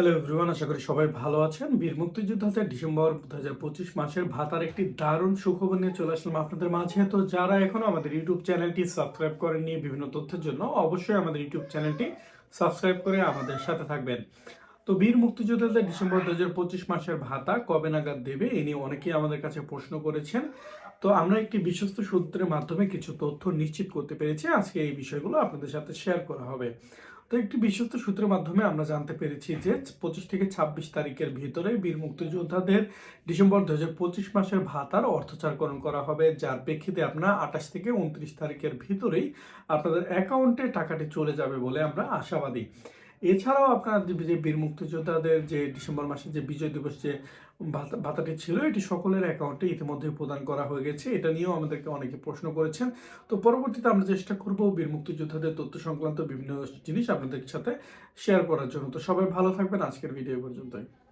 Hello everyone আশা করি সবাই ভালো আছেন। বীর মুক্তিযোদ্ধাদের ডিসেম্বর দু হাজার পঁচিশ মাসের ভাতার একটি দারুণ সুখবর নিয়ে চলে আসলাম আপনাদের মাঝে। তো যারা এখনও আমাদের ইউটিউব চ্যানেলটি সাবস্ক্রাইব করেননি বিভিন্ন তথ্যের জন্য, অবশ্যই আমাদের ইউটিউব চ্যানেলটি সাবস্ক্রাইব করে আমাদের সাথে থাকবেন। তো বীর মুক্তিযোদ্ধাদের ডিসেম্বর দু হাজার পঁচিশ মাসের ভাতা কবে নাগাদ দেবে, এ নিয়ে অনেকেই আমাদের কাছে প্রশ্ন করেছেন। তো আমরা একটি বিশ্বস্ত সূত্রের মাধ্যমে কিছু তথ্য নিশ্চিত করতে পেরেছি। আজকে এই বিষয়গুলো আপনাদের সাথে শেয়ার করা হবে। তো একটি বিশ্বস্ত সূত্রের মাধ্যমে আমরা জানতে পেরেছি যে পঁচিশ থেকে ছাব্বিশ তারিখের ভিতরে বীর মুক্তিযোদ্ধাদের ডিসেম্বর দু পঁচিশ মাসের ভাতার অর্থচারকরণ করা হবে। যার প্রেক্ষিতে আপনার আঠাশ থেকে উনত্রিশ তারিখের ভিতরেই আপনাদের অ্যাকাউন্টে টাকাটি চলে যাবে বলে আমরা আশাবাদী। এছাড়াও আপনার যে বীর মুক্তিযোদ্ধাদের যে ডিসেম্বর মাসে যে বিজয় দিবস যে ভাতা- ভাতাটি ছিল, এটি সকলের অ্যাকাউন্টে ইতিমধ্যে প্রদান করা হয়ে গেছে। এটা নিয়েও আমাদেরকে অনেকে প্রশ্ন করেছেন। তো পরবর্তীতে আমরা চেষ্টা করব বীর মুক্তিযোদ্ধাদের তথ্য সংক্রান্ত বিভিন্ন জিনিস আপনাদের সাথে শেয়ার করার জন্য। তো সবাই ভালো থাকবেন। আজকের ভিডিও পর্যন্তই।